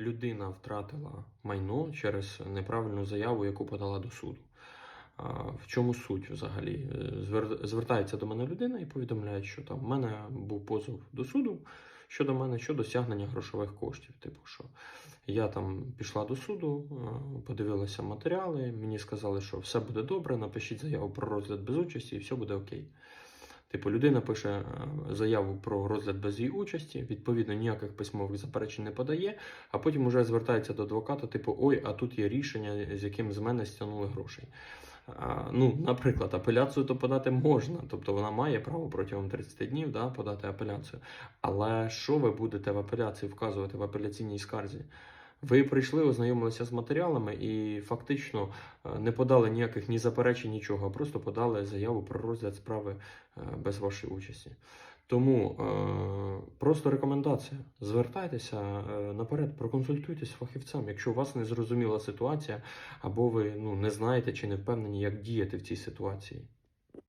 людина втратила майно через неправильну заяву, яку подала до суду. В чому суть взагалі? Е, Звертається до мене людина і повідомляє, що там в мене був позов до суду щодо мене щодо стягнення грошових коштів. Типу, що я там пішла до суду, подивилася матеріали, мені сказали, що все буде добре, напишіть заяву про розгляд без участі і все буде окей. Типу, людина пише е, заяву про розгляд без її участі, відповідно, ніяких письмових заперечень не подає, а потім уже звертається до адвоката, типу, ой, а тут є рішення, з яким з мене стягнули грошей. Ну, наприклад, апеляцію то подати можна, тобто вона має право протягом 30 днів да, подати апеляцію. Але що ви будете в апеляції вказувати в апеляційній скарзі? Ви прийшли, ознайомилися з матеріалами і фактично е, не подали ніяких ні заперечень, нічого, а просто подали заяву про розгляд справи е, без вашої участі. Тому е, просто рекомендація: звертайтеся наперед, проконсультуйтесь з фахівцем. Якщо у вас не зрозуміла ситуація, або ви ну, не знаєте чи не впевнені, як діяти в цій ситуації.